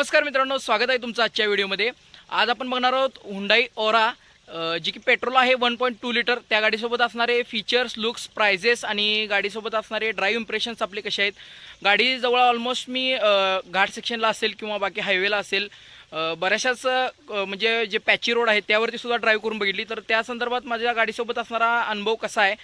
नमस्कार मित्रांनो स्वागत आहे तुमचं आजच्या व्हिडिओमध्ये. आज आपण बघणार आहोत हुंडाई ओरा जी की पेट्रोल आहे वन पॉईंट टू लिटर. त्या गाडीसोबत असणारे फीचर्स लुक्स प्रायझेस आणि गाडीसोबत असणारे ड्राईव्ह इम्प्रेशन्स आपले कसे आहेत. गाडी जवळ ऑलमोस्ट मी घाट सेक्शनला असेल किंवा बाकी हायवेला असेल बऱ्याचशाच म्हणजे जे पॅची रोड आहेत त्यावरती सुद्धा ड्राईव्ह करून बघितली. तर त्या संदर्भात माझ्या गाडीसोबत असणारा अनुभव कसा आहे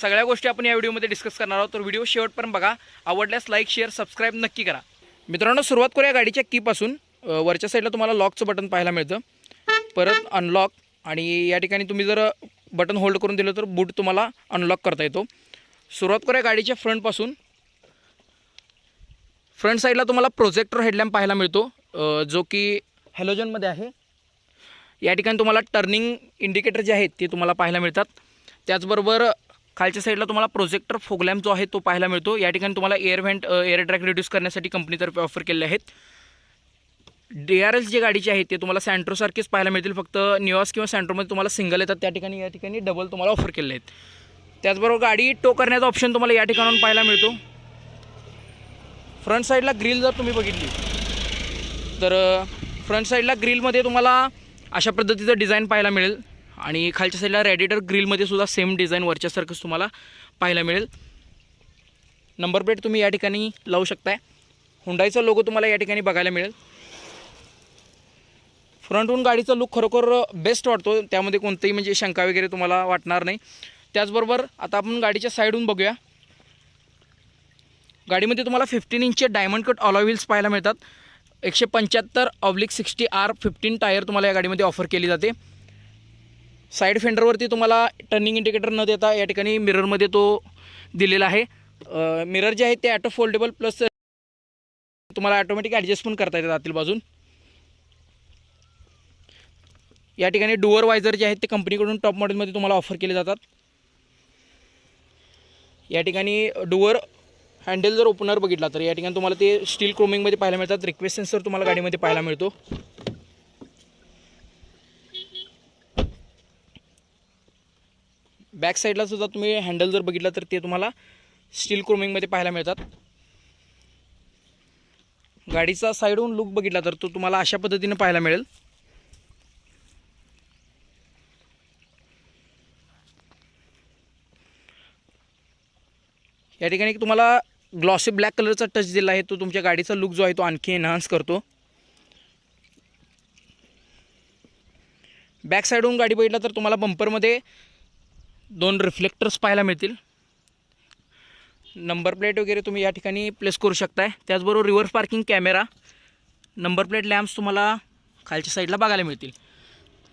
सगळ्या गोष्टी आपण या व्हिडिओमध्ये डिस्कस करणार आहोत. तर व्हिडिओ शेवटपर्यंत बघा. आवडल्यास लाईक शेअर सबस्क्राईब नक्की करा. मित्रांनो सुरुवात करूया गाडीच्या कीपासून वरच्या साईडला तुम्हाला लॉकचं बटन पाहायला मिळतं. परत अनलॉक आणि या ठिकाणी तुम्ही जर बटन होल्ड करून दिलं तर बूट तुम्हाला अनलॉक करता येतो. सुरुवात करूया गाडीच्या फ्रंटपासून फ्रंट साईडला तुम्हाला प्रोजेक्टर हेडलॅम्प पाहायला मिळतो. जो की हॅलोजनमध्ये आहे. या ठिकाणी तुम्हाला टर्निंग इंडिकेटर जे आहेत ते तुम्हाला पाहायला मिळतात. त्याचबरोबर खालच्या साईडला तुम्हाला प्रोजेक्टर फोगलॅम्प जो आहे तो पाहायला मिळतो. या ठिकाणी तुम्हाला air vent air track reduce करण्यासाठी कंपनीतर्फे ऑफर केले आहेत. डी आर एस जे गाडीचे आहेत ते तुम्हाला सँट्रोसारखेच पाहायला मिळतील. फक्त निवास किंवा सँट्रोमध्ये तुम्हाला सिंगल येतात त्या ठिकाणी या ठिकाणी डबल तुम्हाला ऑफर केले आहेत. त्याचबरोबर गाडी टो करण्याचा ऑप्शन तुम्हाला या ठिकाणाहून पाहायला मिळतो. फ्रंट साईडला ग्रिल जर तुम्ही बघितली तर फ्रंट साईडला ग्रिलमध्ये तुम्हाला अशा पद्धतीचं डिझाईन पाहायला मिळेल. आणि खालच्या साईडला रॅडिटर ग्रिलमध्ये सुद्धा सेम डिझाईन वरच्यासारखंच तुम्हाला पाहायला मिळेल. नंबर प्लेट तुम्ही या ठिकाणी लावू शकताय. हुंडाईचा लोगो तुम्हाला या ठिकाणी बघायला मिळेल. फ्रंटहून गाडीचा लुक खरोखर बेस्ट वाटतो. त्यामध्ये कोणतंही म्हणजे शंका वगैरे तुम्हाला वाटणार नाही. त्याचबरोबर आता आपण गाडीच्या साईडहून बघूया. गाडीमध्ये तुम्हाला फिफ्टीन इंचचे डायमंड कट ऑलॉ व्हील्स पाहायला मिळतात. एकशे पंच्याहत्तर oblique sixty R fifteen tyre तुम्हाला या गाडीमध्ये ऑफर केली जाते. साईड फेंडरवरती तुम्हाला टर्निंग इंडिकेटर न देता या ठिकाणी मिररमध्ये तो दिलेला आहे. मिरर जे आहेत ते ॲटो फोल्डेबल प्लस तुम्हाला ॲटोमॅटिक ॲडजस्ट पण करता येतात आतील बाजून. या ठिकाणी डुअर वायझर जे आहेत ते कंपनीकडून टॉप मॉडेलमध्ये तुम्हाला ऑफर केले जातात. या ठिकाणी डुअर हँडल जर ओपनर बघितला तर या ठिकाणी तुम्हाला ते स्टील क्रोमिंगमध्ये पाहायला मिळतात. रिक्वेस्ट सेन्सर तुम्हाला गाडीमध्ये पाहायला मिळतो. बॅक साईडला सुद्धा तुम्ही हँडल जर बघितला तर ते तुम्हाला स्टील क्रोमिंगमध्ये पाहायला मिळतात. गाडीचा साईडहून लुक बघितला तर तो तुम्हाला अशा पद्धतीने पाहायला मिळेल. या ठिकाणी तुम्हाला ग्लॉसी ब्लॅक कलरचा टच दिला आहे. तो तुमच्या गाडीचा लुक जो आहे तो आणखी एनहान्स करतो. बॅक साईडहून गाडी बघितला तर तुम्हाला बंपरमध्ये दोन रिफ्लेक्टर्स पाहायला मिळतील. नंबर प्लेट वगैरे तुम्ही या ठिकाणी प्लेस करू शकताय. त्याचबरोबर reverse parking camera number plate lamps तुम्हाला खालच्या साईडला बघायला मिळतील.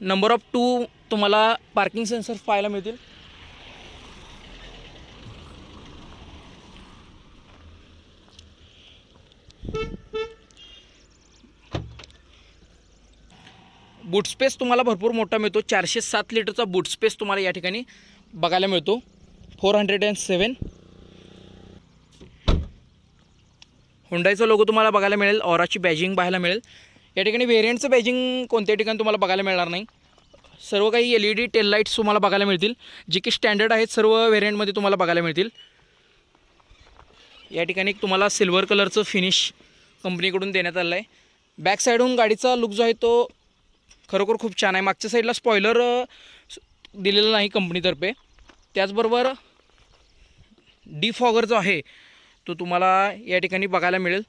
नंबर ऑफ टू तुम्हाला पार्किंग सेन्सर्स पाहायला मिळतील. बूट स्पेस तुम्हाला भरपूर मोठा मिळतो. चारशे सात लिटरचा बूट स्पेस तुम्हाला या ठिकाणी बघायला मिळतो. Four hundred and seven. हुंडाईचा logo तुम्हाला बघायला मिळेल ऑराची बॅजिंग पाहायला मिळेल. या ठिकाणी व्हेरियंटचं बॅजिंग कोणत्या ठिकाणी तुम्हाला बघायला मिळणार नाही. सर्व काही L E D tail lights तुम्हाला बघायला मिळतील. जे की स्टँडर्ड आहेत सर्व व्हेरियंटमध्ये तुम्हाला बघायला मिळतील. या ठिकाणी तुम्हाला सिल्वर कलरचं फिनिश कंपनीकडून देण्यात आलं आहे बॅक साईडहून गाडीचा लुक जो आहे तो खरोखर खूप छान आहे. मागच्या साईडला स्पॉयलर दिलेलं नाही कंपनीतर्फे त्याचबरोबर डिफॉगर जो आहे तो तुम्हाला या ठिकाणी बघायला मिळेल.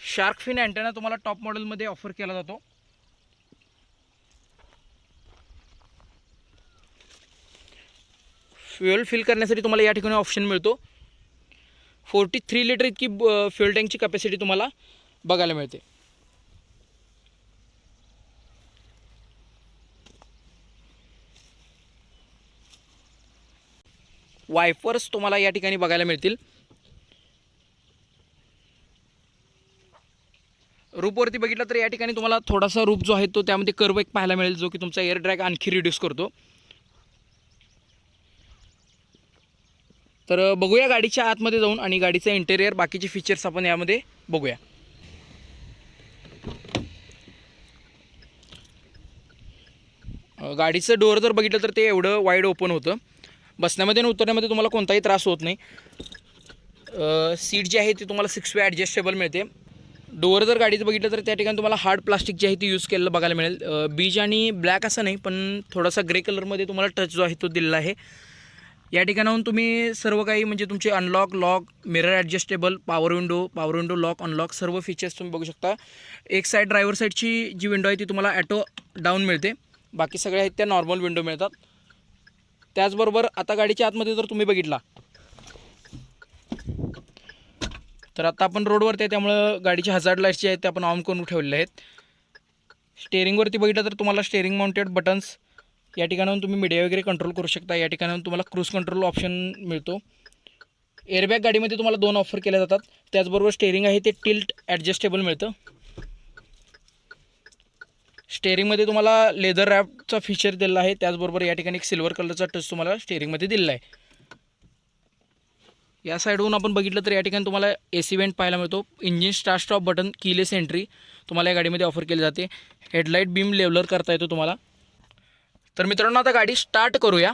शार्क फिन अँटेना तुम्हाला टॉप मॉडेलमध्ये ऑफर केला जातो. फ्युएल फिल करण्यासाठी तुम्हाला या ठिकाणी ऑप्शन मिळतो. फोर्टी थ्री लिटर इतकी फ्युएल टँकची कॅपॅसिटी तुम्हाला बघायला मिळते. वायफर्स तुम्हाला या ठिकाणी बघायला मिळतील. रूपवरती बघितलं तर या ठिकाणी तुम्हाला थोडासा रूप जो आहे तो त्यामध्ये कर्व एक पाहायला मिळेल जो की तुमचा एअर ड्रॅग आणखी रिड्यूस करतो. तर बघूया गाडीच्या आतमध्ये जाऊन आणि गाडीचं इंटेरियर बाकीचे फीचर्स आपण यामध्ये बघूया. गाडीचं डोअर जर बघितलं तर ते एवढं वाईड ओपन होतं. बसण्यामध्ये आणि उतरण्यामध्ये तुम्हाला कोणताही त्रास होत नाही. सीट जी आहे ती तुम्हाला सिक्स वे ॲडजस्टेबल मिळते. डोअर जर गाडीचं बघितलं तर त्या ठिकाणी तुम्हाला हार्ड प्लास्टिक जे आहे ते यूज केलेलं बघायला मिळेल. बीज आणि ब्लॅक असं नाही पण थोडासा ग्रे कलरमध्ये तुम्हाला टच जो आहे तो दिलेला आहे. या ठिकाणाहून तुम्ही सर्व काही म्हणजे तुमचे unlock lock mirror adjustable power window power window lock unlock सर्व फीचर्स तुम्ही बघू शकता. एक साईड ड्रायव्हर साईडची जी विंडो आहे ती तुम्हाला ॲटो डाऊन मिळते. बाकी सगळ्या आहेत त्या नॉर्मल विंडो मिळतात. त्याचबरोबर आता गाडीच्या आतमध्ये जर तुम्ही बघितला तर आता आपण रोडवरती आहे त्यामुळं गाडीचे हजार्ड लाईट्स जे आहेत ते आपण ऑन करून ठेवलेले आहेत. स्टेअरिंगवरती बघितलं तर तुम्हाला स्टेअरिंग माउंटेड बटन्स या ठिकाणाहून तुम्ही मीडिया वगैरे कंट्रोल करू शकता. या ठिकाणाहून तुम्हाला क्रूज कंट्रोल ऑप्शन मिळतो. एअरबॅग गाडीमध्ये तुम्हाला दोन ऑफर केल्या जातात. त्याचबरोबर स्टेअरिंग आहे ते टिल्ट ॲडजस्टेबल मिळतं. स्टेअरिंगमध्ये तुम्हाला लेदर रॅपचा फीचर दिलेला आहे. त्याचबरोबर या ठिकाणी एक सिल्वर कलरचा टच तुम्हाला स्टेअरिंगमध्ये दिलेला आहे. या साईडहून आपण बघितलं तर या ठिकाणी तुम्हाला ए सी वेंट पाहायला मिळतो. Engine start stop button keyless entry तुम्हाला या गाडीमध्ये ऑफर केली जाते. हेडलाईट बीम लेवलर करता येतो तुम्हाला. तर मित्रांनो आता गाडी स्टार्ट करूया.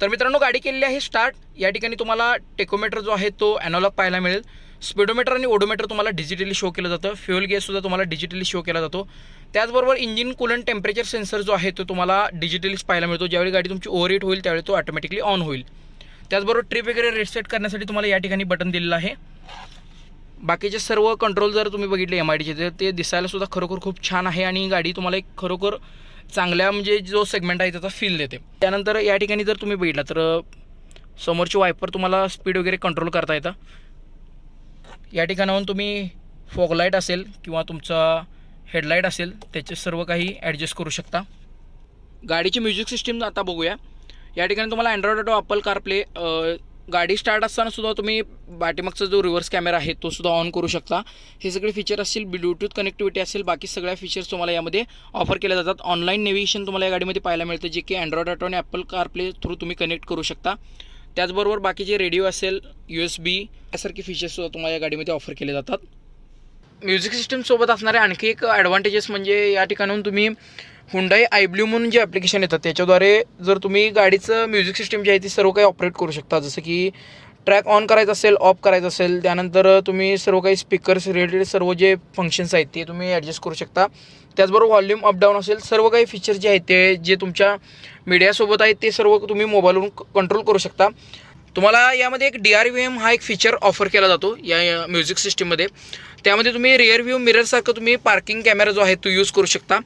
तर मित्रांनो गाडी केलेली आहे स्टार्ट या ठिकाणी तुम्हाला टेकोमीटर जो आहे तो ॲनॉलॉग पाहायला मिळेल. स्पीडोमीटर आणि ओडोमीटर तुम्हाला डिजिटली शो केलं जातं. फ्युअल गेससुद्धा तुम्हाला डिजिटली शो केला जातो. त्याचबरोबर इंजिन कुलन टेम्परेचर सेन्सर जो आहे तो तुम्हाला डिजिटलीच पाहायला मिळतो. ज्यावेळी गाडी तुमची ओव्हरहीट होईल त्यावेळी तो ऑटोमॅटिकली ऑन होईल. त्याचबरोबर ट्रिप वगैरे रिसेट करण्यासाठी तुम्हाला या ठिकाणी बटन दिलेलं आहे. बाकीचे सर्व कंट्रोल जर तुम्ही बघितले एम आय डीचे तर ते दिसायलासुद्धा खरोखर खूप छान आहे आणि गाडी तुम्हाला एक खरोखर चांगल्या म्हणजे जो सेगमेंट आहे त्याचा फील देते. त्यानंतर या ठिकाणी जर तुम्ही बघितला तर समोरची वायपर तुम्हाला स्पीड वगैरे कंट्रोल करता येतं. या ठिकाणाहून तुम्ही फॉगलाईट असेल किंवा तुमचा हेडलाईट असेल त्याचे सर्व काही ॲडजस्ट करू शकता. गाडीची म्युझिक सिस्टीम आता बघूया. या ठिकाणी तुम्हाला अँड्रॉइड ऑटो अप्पल कारप्ले गाडी स्टार्ट असताना सुद्धा तुम्ही पाठीमागचा जो रिव्हर्स कॅमेरा आहे तो सुद्धा ऑन करू शकता. हे सगळे फीचर असतील ब्लूटूथ कनेक्टिव्हिटी असेल बाकी सगळ्या फीचर्स तुम्हाला यामध्ये ऑफर केले जातात. ऑनलाईन नेव्हिगेशन तुम्हाला या गाडीमध्ये पाहायला मिळतं जे की अँड्रॉइड ऑटो आणि ॲपल कारप्ले थ्रू तुम्ही कनेक्ट करू शकता. त्याचबरोबर बाकीचे रेडिओ असेल यू एस बी यासारखे फीचर्ससुद्धा तुम्हाला या गाडीमध्ये ऑफर केले जातात. म्युझिक सिस्टमसोबत असणारे आणखी एक ॲडव्हान्टेजेस म्हणजे या ठिकाणून तुम्ही हुंडाई आयब्ल्यू म्हणून जे ॲप्लिकेशन येतात त्याच्याद्वारे जर तुम्ही गाडीचं म्युझिक सिस्टीम जे आहे ती सर्व काही ऑपरेट करू शकता. जसं की ट्रॅक ऑन करायचं असेल ऑफ करायचं असेल त्यानंतर तुम्ही सर्व काही स्पीकर्स रिलेटेड सर्व जे फंक्शन्स आहेत ते तुम्ही ॲडजस्ट करू शकता. त्याचबरोबर व्हॉल्यूम अपडाऊन असेल सर्व काही फीचर्स जे आहेत ते जे तुमच्या मीडियासोबत आहेत ते सर्व तुम्ही मोबाईलवरून कंट्रोल करू शकता. तुम्हाला यामध्ये एक डी आर व्ही एम हा एक फीचर ऑफर केला जातो या म्युझिक सिस्टीममध्ये त्यामध्ये तुम्ही रिअर व्ह्यू मिररसारखं तुम्ही पार्किंग कॅमेरा जो आहे तो यूज करू शकता.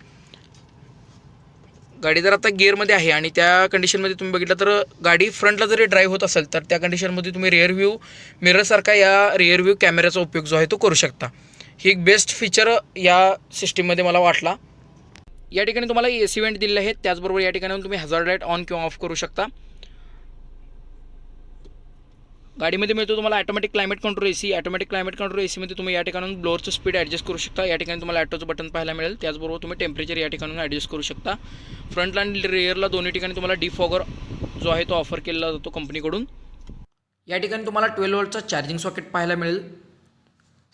गाडी जर आता गिअरमध्ये आहे आणि त्या कंडिशनमध्ये तुम्ही बघितलं तर गाडी फ्रंटला जरी ड्राईव्ह होत असेल तर त्या कंडिशनमध्ये तुम्ही रिअर व्ह्यू मिररसारखा या रिअर व्ह्यू कॅमेऱ्याचा उपयोग जो आहे तो करू शकता. ही एक बेस्ट फीचर या सिस्टीममध्ये मला वाटला. या ठिकाणी तुम्हाला ए सी वेंट आहेत. त्याचबरोबर या ठिकाणी तुम्ही हजार्ड लाइट ऑन किंवा ऑफ करू शकता. गाडीमध्ये मिळतो तुम्हाला automatic climate control A C automatic climate control A सीमध्ये तुम्ही या ठिकाणून ब्लोअरचं स्पीड ॲडजस्ट करू शकता. या ठिकाणी तुम्हाला ॲटोचं बटन पाहायला मिळेल. त्याचबरोबर तुम्ही टेम्परेचर या ठिकाणून ॲडजस्ट करू शकता. फ्रंटला आणि रिअरला दोन्ही ठिकाणी तुम्हाला डिफॉगर जो आहे तो ऑफर केला जातो कंपनीकडून या ठिकाणी तुम्हाला ट्वेल्व वोल्टचा चार्जिंग सॉकेट पाहायला मिळेल.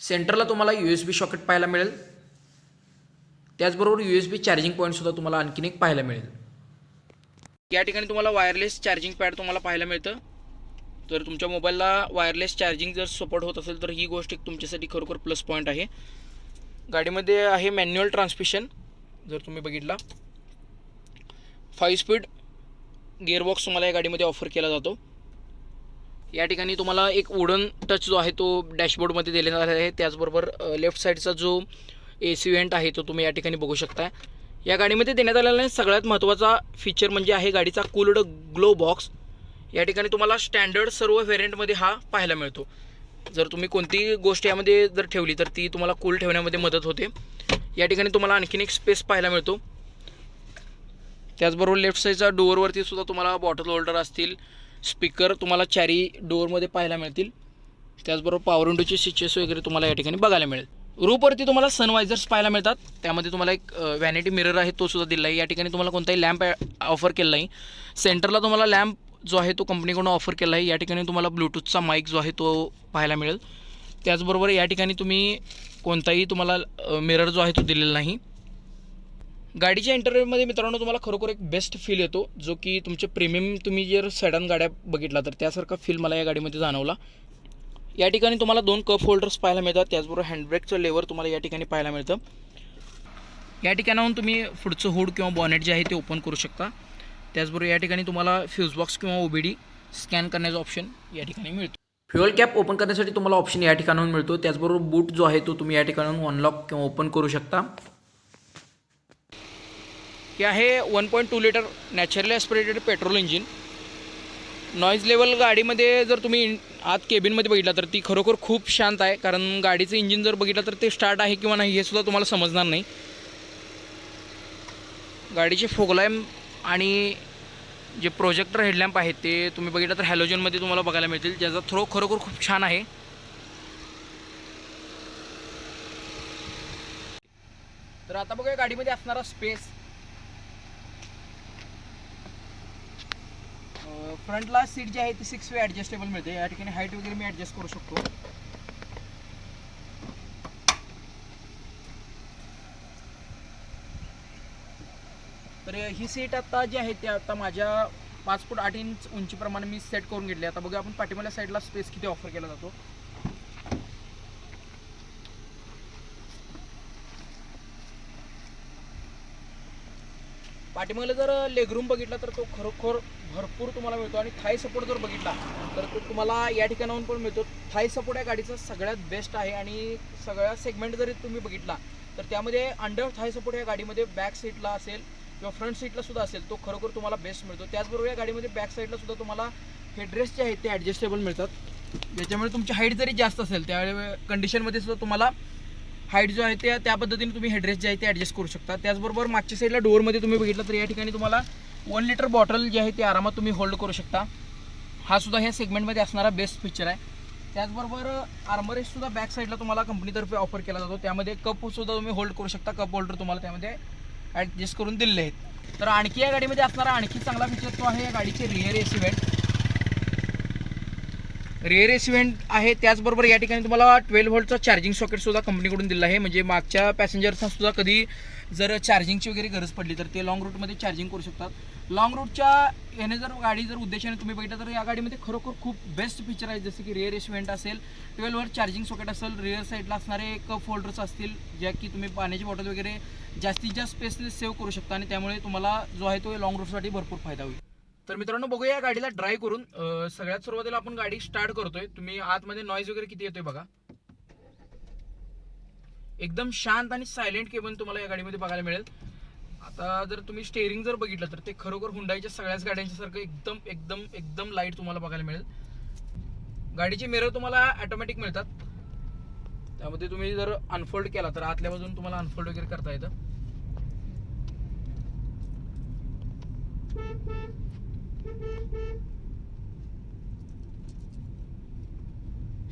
सेंटरला तुम्हाला यू एस बी सॉकेट पाहायला मिळेल. त्याचबरोबर यू एस बी चार्जिंग पॉईंटसुद्धा तुम्हाला आणखीन एक पाहायला मिळेल. या ठिकाणी तुम्हाला वायरलेस चार्जिंग पॅड तुम्हाला पाहायला मिळतं. तर तुमच्या मोबाईलला वायरलेस चार्जिंग जर सपोर्ट होत असेल तर ही गोष्ट एक तुमच्यासाठी खरोखर प्लस पॉईंट आहे. गाडीमध्ये आहे मॅन्युअल ट्रान्समिशन जर तुम्ही बघितला. फाईव्ह स्पीड गिअरबॉक्स तुम्हाला या गाडीमध्ये ऑफर केला जातो. या ठिकाणी तुम्हाला एक वुडन टच जो आहे तो डॅशबोर्डमध्ये दिलेला आहे. त्याचबरोबर लेफ्ट साईडचा जो ए सी व्हेंट आहे तो तुम्ही या ठिकाणी बघू शकता या गाडीमध्ये देण्यात आलेला सगळ्यात महत्त्वाचा फीचर म्हणजे आहे गाडीचा कूल्ड ग्लो बॉक्स या ठिकाणी तुम्हाला स्टँडर्ड सर्व व्हेरियंटमध्ये हा पाहायला मिळतो. जर तुम्ही कोणतीही गोष्ट यामध्ये जर ठेवली तर ती तुम्हाला कूल ठेवण्यामध्ये मदत होते. या ठिकाणी तुम्हाला आणखीन एक स्पेस पाहायला मिळतो. त्याचबरोबर लेफ्ट साईडच्या डोअरवरती सुद्धा तुम्हाला बॉटल होल्डर असतील स्पीकर तुम्हाला चारी डोअरमध्ये पाहायला मिळतील. त्याचबरोबर पॉवर विंडोचे स्विचेस वगैरे तुम्हाला या ठिकाणी बघायला मिळेल. रूपवरती तुम्हाला सनवायझर्स पाहायला मिळतात. त्यामध्ये तुम्हाला एक व्हॅनिटी मिरर आहे तो सुद्धा दिला आहे. या ठिकाणी तुम्हाला कोणताही लॅम्प ऑफर केला नाही. सेंटरला तुम्हाला लॅम्प जो आहे तो कंपनीकडून ऑफर केला आहे. या ठिकाणी तुम्हाला ब्लूटूथचा माईक जो आहे तो पाहायला मिळेल. त्याचबरोबर या ठिकाणी तुम्ही कोणताही तुम्हाला मिरर जो आहे तो दिलेला नाही. गाडीच्या इंटरव्ह्यूमध्ये मित्रांनो तुम्हाला खरोखर एक बेस्ट फील येतो जो की तुमचे प्रीमियम तुम्ही जर सॅडन गाड्या बघितला तर त्यासारखा फील मला या गाडीमध्ये जाणवला. या ठिकाणी तुम्हाला दोन कप होल्डर्स पाहायला मिळतात. त्याचबरोबर हँडब्रेकचं लेवर तुम्हाला या ठिकाणी पाहायला मिळतं. या ठिकाणाहून तुम्ही पुढचं हुड किंवा बॉनेट जे आहे ते ओपन करू शकता. त्याचबरोबर या ठिकाणी तुम्हाला फ्यूज बॉक्स किंवा ओ बी डी स्कॅन करण्याचा ऑप्शन या ठिकाणी मिळतो. फ्युअल कॅप ओपन करण्यासाठी तुम्हाला ऑप्शन या ठिकाणाहून मिळतो. त्याचबरोबर बूट जो आहे तो तुम्ही या ठिकाणाहून अनलॉक किंवा ओपन करू शकता. हे आहे one point two litre naturally aspirated petrol engine noise level गाडीमध्ये जर तुम्ही आत केबिनमध्ये बघितला तर ती खरोखर खूप शांत आहे. कारण गाडीचं इंजिन जर बघितलं तर ते स्टार्ट आहे किंवा नाही हे सुद्धा तुम्हाला समजणार नाही. गाडीचे फोगलॅम्प आणि जे प्रोजेक्टर हेडलॅम्प आहेत ते तुम्ही बघितलं तर हॅलोजनमध्ये तुम्हाला बघायला मिळतील. ज्याचा थ्रो खरोखर खूप छान आहे. तर आता बघूया गाडीमध्ये असणारा स्पेस फ्रंटला सीट जी आहे ती सिक्स वे ॲडजस्टेबल मिळते. या ठिकाणी हाईट वगैरे मी ॲडजस्ट करू शकतो. तर ही सीट आता जी आहे ती आता माझ्या पाच फूट आठ इंच उंचीप्रमाणे मी सेट करून घेतली आता बघूया आपण पाठीमाल्या साईडला स्पेस किती ऑफर केला जातो. पाठीमागला जर लेगरूम बघितला तर तो खरोखर भरपूर तुम्हाला मिळतो आणि थाय सपोर्ट जर बघितला तर तो तुम्हाला या ठिकाणाहून पण मिळतो. थाय सपोर्ट या गाडीचा सगळ्यात बेस्ट आहे आणि सगळ्या सेगमेंट जरी तुम्ही बघितला तर त्यामध्ये अंडर थाय सपोर्ट या गाडीमध्ये बॅक सीटला असेल किंवा फ्रंट सीटला सुद्धा असेल तो खरोखर तुम्हाला बेस्ट मिळतो. त्याचबरोबर या गाडीमध्ये बॅक साईडला सुद्धा तुम्हाला हेडरेस्ट जे आहेत ते ॲडजस्टेबल मिळतात. ज्याच्यामुळे तुमची हाईट जरी जास्त असेल त्यावेळे कंडिशनमध्ये सुद्धा तुम्हाला हाईट जो आहे त्या त्या पद्धतीने तुम्ही हेड्रेस जे आहे ते ॲडजस्ट करू शकता. त्याचबरोबर मागच्या साईडला डोअरमध्ये तुम्ही बघितलं तर या ठिकाणी तुम्हाला वन लिटर बॉटल जे आहे ते आरामात तुम्ही होल्ड करू शकता. हा सुद्धा ह्या सेगमेंटमध्ये असणारा बेस्ट फीचर आहे. त्याचबरोबर आर्मरेससुद्धा बॅक साईडला तुम्हाला कंपनीतर्फे ऑफर केला जातो. त्यामध्ये कपसुद्धा तुम्ही होल्ड करू शकता. कप होल्डर तुम्हाला त्यामध्ये ॲडजस्ट करून दिले आहेत. तर आणखी या गाडीमध्ये असणारा आणखी चांगला फीचर तो आहे या गाडीचे rear AC vent rear event आहे त्याचबरोबर या ठिकाणी तुम्हाला ट्वेल्व व्होल्टचा चार्जिंग सॉकेट सुद्धा कंपनीकडून दिलं आहे. म्हणजे मागच्या पॅसेंजर्सना सुद्धा कधी जर चार्जिंगची वगैरे गरज पडली तर ते लॉंग रूटमध्ये चार्जिंग करू शकतात. लॉंग रूटच्या याने जर गाडी जर उद्देशाने तुम्ही बघितलं तर या गाडीमध्ये खरोखर खूप बेस्ट फीचर आहे. जसं की रिअर इव्हेंट असेल ट्वेल्व चार्जिंग सॉकेट असेल रिअर साईडला असणारे कप होल्डर्स असतील ज्या की तुम्ही पाण्याची बॉटल वगैरे जास्तीत जास्त स्पेसने सेव्ह करू शकता आणि त्यामुळे तुम्हाला जो आहे तो लॉंग रूटसाठी भरपूर फायदा होईल. तर मित्रांनो बघूया या गाडीला ड्राय करून. सगळ्यात सुरुवातीला आपण गाडी स्टार्ट करतोय. तुम्ही आतमध्ये नॉईज वगैरे किती येतोय बघा. एकदम शांत आणि सायलेंट केबन तुम्हाला या गाडीमध्ये बघायला मिळेल. आता जर तुम्ही स्टेअरिंग जर बघितलं तर ते खरोखर हुंडाईच्या सगळ्याच गाड्यांच्या सारखं एकदम एकदम एकदम लाइट तुम्हाला बघायला मिळेल. गाडीचे मिरर तुम्हाला ऑटोमॅटिक मिळतात. त्यामध्ये तुम्ही जर अनफोल्ड केला तर आतल्या बाजून तुम्हाला अनफोल्ड वगैरे करता येतं.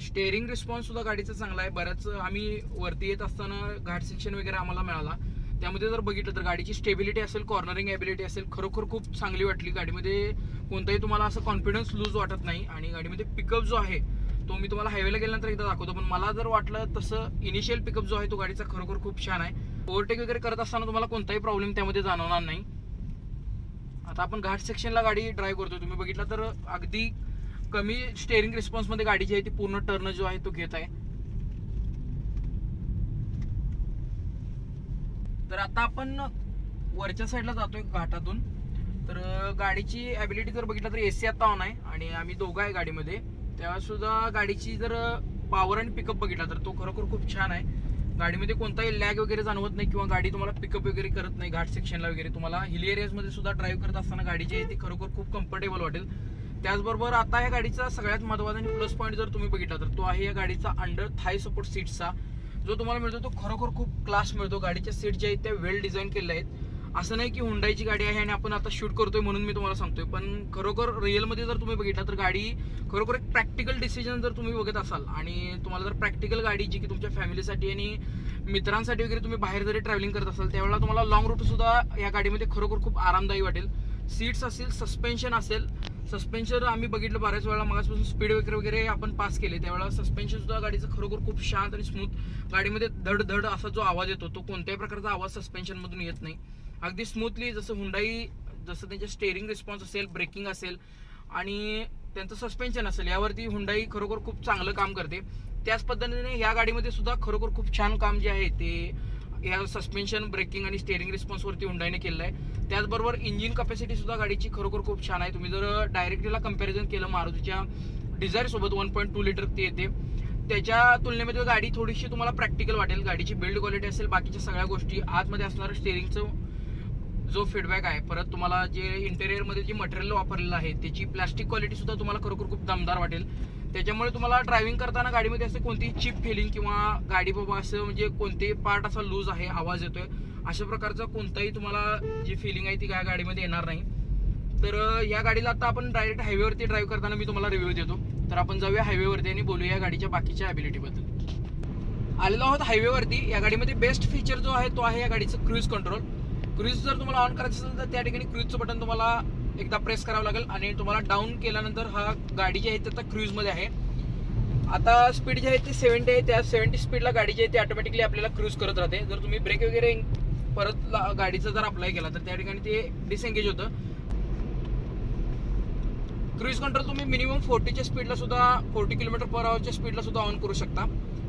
स्टेअरिंग रिस्पॉन्स सुद्धा गाडीचा चांगला आहे. बऱ्याच आम्ही वरती येत असताना घाट सेक्शन वगैरे आम्हाला मिळाला. त्यामध्ये जर बघितलं तर गाडीची स्टेबिलिटी असेल कॉर्नरिंग ॲबिलिटी असेल खरोखर खूप चांगली वाटली. गाडीमध्ये कोणताही तुम्हाला असं कॉन्फिडन्स लूज वाटत नाही आणि गाडीमध्ये पिकअप जो आहे तो मी तुम्हाला हायवेला गेल्यानंतर एकदा दाखवतो. पण मला जर वाटलं तसं इनिशियल पिकअप जो आहे तो गाडीचा खरोखर खूप छान आहे. ओव्हरटेक वगैरे करत असताना तुम्हाला कोणताही प्रॉब्लेम त्यामध्ये जाणवणार नाही. आता आपण घाट सेक्शनला गाडी ड्राईव्ह करतो तुम्ही बघितलं तर अगदी कमी स्टेअरिंग रिस्पॉन्समध्ये गाडी जी आहे ती पूर्ण टर्न जो आहे तो घेत आहे. तर आता आपण वरच्या साईडला जातोय घाटातून. तर गाडीची ॲबिलिटी जर बघितलं तर ए सी आता ऑन आहे आणि आम्ही दोघं आहे गाडीमध्ये. तेव्हा सुद्धा गाडीची जर पॉवर आणि पिकअप बघितला तर तो खरोखर खूप छान आहे. गाडीमध्ये कोणताही लॅग वगैरे जाणवत नाही किंवा गाडी तुम्हाला पिकअप वगैरे करत नाही घाट सेक्शनला वगैरे तुम्हाला हिल एरियाजमध्ये सुद्धा ड्राईव्ह करत असताना गाडी जी आहे ती खरोखर खूप कम्फर्टेबल वाटेल. त्याचबरोबर आता या गाडीचा सगळ्यात महत्त्वाचा आणि प्लस पॉईंट जर तुम्ही बघितला तर तो आहे या गाडीचा अंडर थाय सपोर्ट सीटचा जो तुम्हाला मिळतो तो खरोखर खूप क्लास मिळतो. गाडीच्या सीट ज्या आहेत त्या वेल डिझाईन केलेल्या आहेत. असं नाही की हुंडाईची गाडी आहे आणि आपण आता शूट करतोय म्हणून मी तुम्हाला सांगतोय पण खरोखर रिअलमध्ये जर तुम्ही बघितला तर गाडी खरोखर एक प्रॅक्टिकल डिसिजन जर तुम्ही बघत असाल आणि तुम्हाला जर प्रॅक्टिकल गाडी जी की तुमच्या फॅमिलीसाठी आणि मित्रांसाठी वगैरे तुम्ही बाहेर जरी ट्रॅव्हलिंग करत असाल त्यावेळेला तुम्हाला लॉंग रूटसुद्धा या गाडीमध्ये खरोखर खूप आरामदायी वाटेल. सीट्स असेल सस्पेन्शन असेल सस्पेन्शन आम्ही बघितलं बऱ्याच वेळा मगासपासून स्पीड वगैरे वगैरे आपण पास केले त्यावेळेला सस्पेन्शन सुद्धा गाडीचं खरोखर खूप शांत आणि स्मूथ गाडीमध्ये धड धड असा जो आवाज येतो तो कोणत्याही प्रकारचा आवाज सस्पेन्शनमधून येत नाही. अगदी स्मूथली जसं हुंडाई जसं त्यांच्या स्टेअरिंग रिस्पॉन्स असेल ब्रेकिंग असेल आणि त्यांचं सस्पेन्शन असेल यावरती हुंडाई खरोखर खूप चांगलं काम करते. त्याच पद्धतीने या गाडीमध्ये सुद्धा खरोखर खूप छान काम जे आहे ते या सस्पेन्शन ब्रेकिंग आणि स्टेअरिंग रिस्पॉन्सवरती हुंडाईने केलं आहे. त्याचबरोबर इंजिन कपॅसिटी सुद्धा गाडीची खरोखर खूप छान आहे. तुम्ही जर डायरेक्टलीला कंपॅरिझन केलं मारुतीच्या डिझायरसोबत वन पॉईंट टू लिटर ती येते. त्याच्या तुलनेमध्ये गाडी थोडीशी तुम्हाला प्रॅक्टिकल वाटेल. गाडीची बिल्ड क्वालिटी असेल बाकीच्या सगळ्या गोष्टी आतमध्ये असणारं स्टेअरिंगचं जो फीडबॅक आहे परत तुम्हाला जे इंटेरियरमध्ये जे मटेरियल वापरलेलं आहे त्याची प्लास्टिक क्वालिटी सुद्धा तुम्हाला खरोखर खूप दमदार वाटेल. त्याच्यामुळे तुम्हाला ड्रायव्हिंग करताना गाडीमध्ये असं कोणतीही चिप फिलिंग किंवा गाडी बाबा असं म्हणजे कोणतेही पार्ट असा लूज आहे आवाज येतोय अशा प्रकारचा कोणताही तुम्हाला जी फिलिंग आहे ती या गाडीमध्ये येणार नाही. तर या गाडीला आता आपण डायरेक्ट हायवेवरती ड्राईव्ह करताना मी तुम्हाला रिव्ह्यू देतो. तर आपण जाऊया हायवेवरती आणि बोलूया या गाडीच्या बाकीच्या ॲबिलिटीबद्दल आलेलो आहोत हायवेवरती या गाडीमध्ये बेस्ट फीचर जो आहे तो आहे या गाडीचं क्रूज कंट्रोल क्रूज जर तुम्हाला ऑन करायचं असेल तर त्या ठिकाणी क्रूजचं बटन तुम्हाला एकदा प्रेस करावं लागेल आणि तुम्हाला डाऊन केल्यानंतर हा गाडी जी आहे ती आता क्रूजमध्ये आहे. आता स्पीड जी आहे ती सेव्हन्टी आहे त्या सेव्हन्टी स्पीडला गाडी जी आहे ती ऑटोमॅटिकली आपल्याला क्रूज करत राहते. जर तुम्ही ब्रेक वगैरे परत ला- गाडीचं जर अप्लाय केला तर त्या ठिकाणी ते डिसएंगेज होतं. क्रूज कंट्रोल तुम्ही मिनिमम फोर्टीच्या स्पीडला सुद्धा फोर्टी किलोमीटर पर आवरच्या स्पीडला सुद्धा ऑन करू शकता.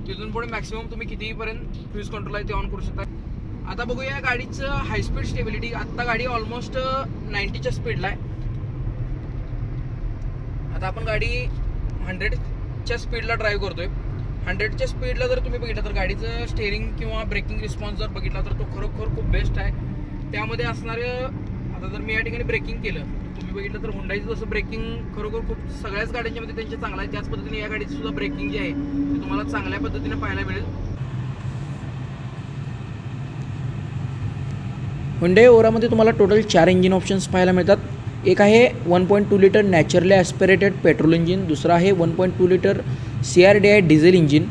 तिथून पुढे मॅक्सिमम तुम्ही कितीपर्यंत क्रूज कंट्रोल आहे ते ऑन करू शकता. आता बघूया या गाडीचं हाय स्पीड स्टेबिलिटी आत्ता गाडी ऑलमोस्ट नाईन्टीच्या स्पीडला आहे. आता आपण गाडी हंड्रेडच्या स्पीडला ड्राईव्ह करतोय. हंड्रेडच्या स्पीडला जर तुम्ही बघितलं तर गाडीचं स्टेअरिंग किंवा ब्रेकिंग रिस्पॉन्स जर बघितला तर तो खरोखर खूप बेस्ट आहे. त्यामध्ये असणारं आता जर मी या ठिकाणी ब्रेकिंग केलं तुम्ही बघितलं तर हुंडाईचं जसं ब्रेकिंग खरोखर खूप सगळ्याच गाड्यांच्यामध्ये त्यांचे चांगलं आहे. त्याच पद्धतीने या गाडीचं सुद्धा ब्रेकिंग जे आहे ते तुम्हाला चांगल्या पद्धतीने पाहायला मिळेल. हुंडे ओरामध्ये तुम्हाला टोटल चार इंजिन ऑप्शन्स पाहायला मिळतात. एक आहे one point two litre naturally aspirated petrol engine दुसरा आहे one point two litre C R D I diesel engine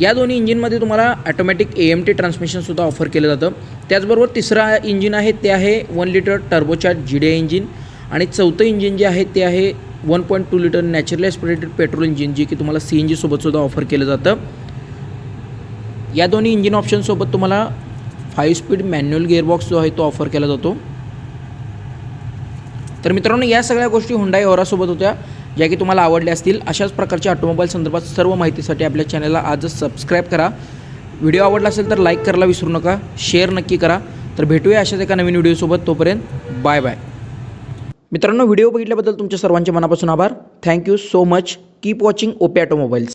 या दोन्ही इंजिनमध्ये तुम्हाला ॲटोमॅटिक ए एम टी ट्रान्समिशनसुद्धा ऑफर केलं जातं. त्याचबरोबर तिसरा इंजिन आहे ते आहे one litre turbocharge G D I engine आणि चौथं इंजिन जे आहे ते आहे one point two litre naturally aspirated petrol engine जे की तुम्हाला सी एन जीसोबतसुद्धा ऑफर केलं जातं. या दोन्ही इंजिन ऑप्शनसोबत तुम्हाला फाईव्ह स्पीड मॅन्युअल गिअरबॉक्स जो आहे तो ऑफर केला जातो. तर मित्रांनो या सगळ्या गोष्टी हुंडाई ओरासोबत होत्या ज्या की तुम्हाला आवडल्या असतील. अशाच प्रकारच्या ऑटोमोबाईल संदर्भात सर्व माहितीसाठी आपल्या चॅनलला आजच सबस्क्राईब करा. व्हिडिओ आवडला असेल तर लाईक करायला विसरू नका शेअर नक्की करा. तर भेटूया अशाच एका नवीन व्हिडिओसोबत तोपर्यंत बाय बाय मित्रांनो व्हिडिओ बघितल्याबद्दल तुमच्या सर्वांचे मनापासून आभार. Thank you so much keep watching ओपे ऑटोमोबाईल्स